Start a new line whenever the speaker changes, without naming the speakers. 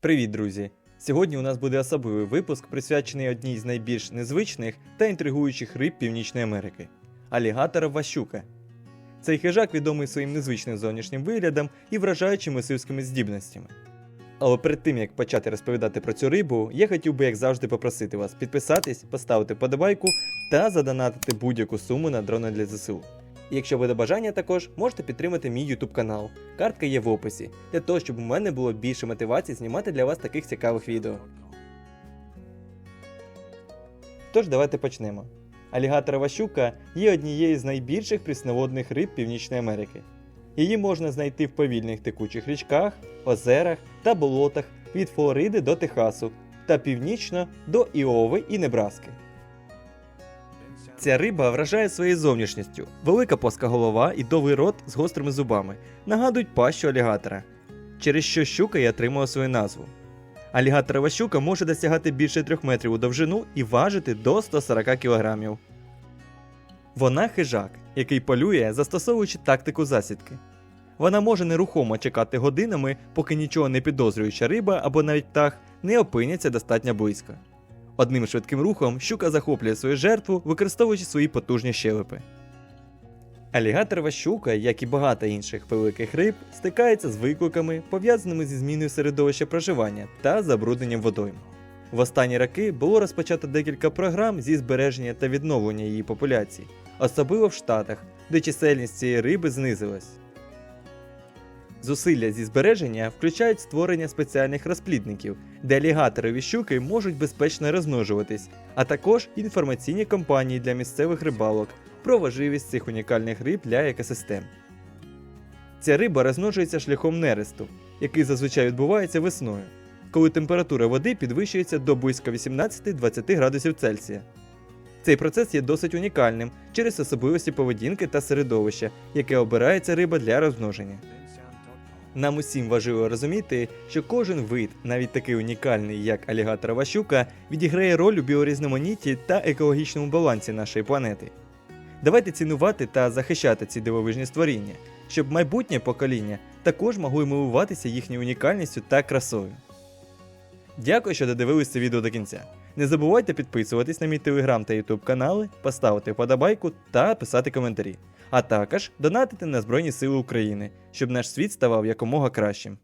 Привіт, друзі! Сьогодні у нас буде особливий випуск, присвячений одній з найбільш незвичних та інтригуючих риб Північної Америки алігатора Ващука. Цей хижак відомий своїм незвичним зовнішнім виглядом і вражаючими мисливськими здібностями. Але перед тим як почати розповідати про цю рибу, я хотів би, як завжди, попросити вас підписатись, поставити подобайку та задонатити будь-яку суму на дрони для ЗСУ. І Якщо буде бажання, також можете підтримати мій YouTube канал. Картка є в описі, для того, щоб у мене було більше мотивації знімати для вас таких цікавих відео. Тож давайте почнемо. Алігаторова щука є однією з найбільших прісноводних риб Північної Америки. Її можна знайти в повільних текучих річках, озерах та болотах від Флориди до Техасу та північно до Іови і Небраски. Ця риба вражає своєю зовнішністю. Велика плоска голова і довгий рот з гострими зубами нагадують пащу алігатора, через що щука і отримала свою назву. Алігаторова щука може досягати більше 3 метрів у довжину і важити до 140 кг. Вона хижак, який полює, застосовуючи тактику засідки. Вона може нерухомо чекати годинами, поки нічого не підозрююча риба або навіть птах не опиняться достатньо близько. Одним швидким рухом щука захоплює свою жертву, використовуючи свої потужні щелепи. Алігаторова щука, як і багато інших великих риб, стикається з викликами, пов'язаними зі зміною середовища проживання та забрудненням водойм. В останні роки було розпочато декілька програм зі збереження та відновлення її популяції, особливо в Штатах, де чисельність цієї риби знизилась. Зусилля зі збереження включають створення спеціальних розплідників, де алігаторові щуки можуть безпечно розмножуватись, а також інформаційні кампанії для місцевих рибалок про важливість цих унікальних риб для екосистем. Ця риба розмножується шляхом нересту, який зазвичай відбувається весною, коли температура води підвищується до близько 18-20 градусів Цельсія. Цей процес є досить унікальним через особливості поведінки та середовища, яке обирає ця риба для розмноження. Нам усім важливо розуміти, що кожен вид, навіть такий унікальний, як алігаторова щука, відіграє роль у біорізноманітті та екологічному балансі нашої планети. Давайте цінувати та захищати ці дивовижні створіння, щоб майбутнє покоління також могли милуватися їхньою унікальністю та красою. Дякую, що додивились це відео до кінця. Не забувайте підписуватись на мій телеграм та ютуб канали, поставити вподобайку та писати коментарі, а також донатити на Збройні Сили України, щоб наш світ ставав якомога кращим.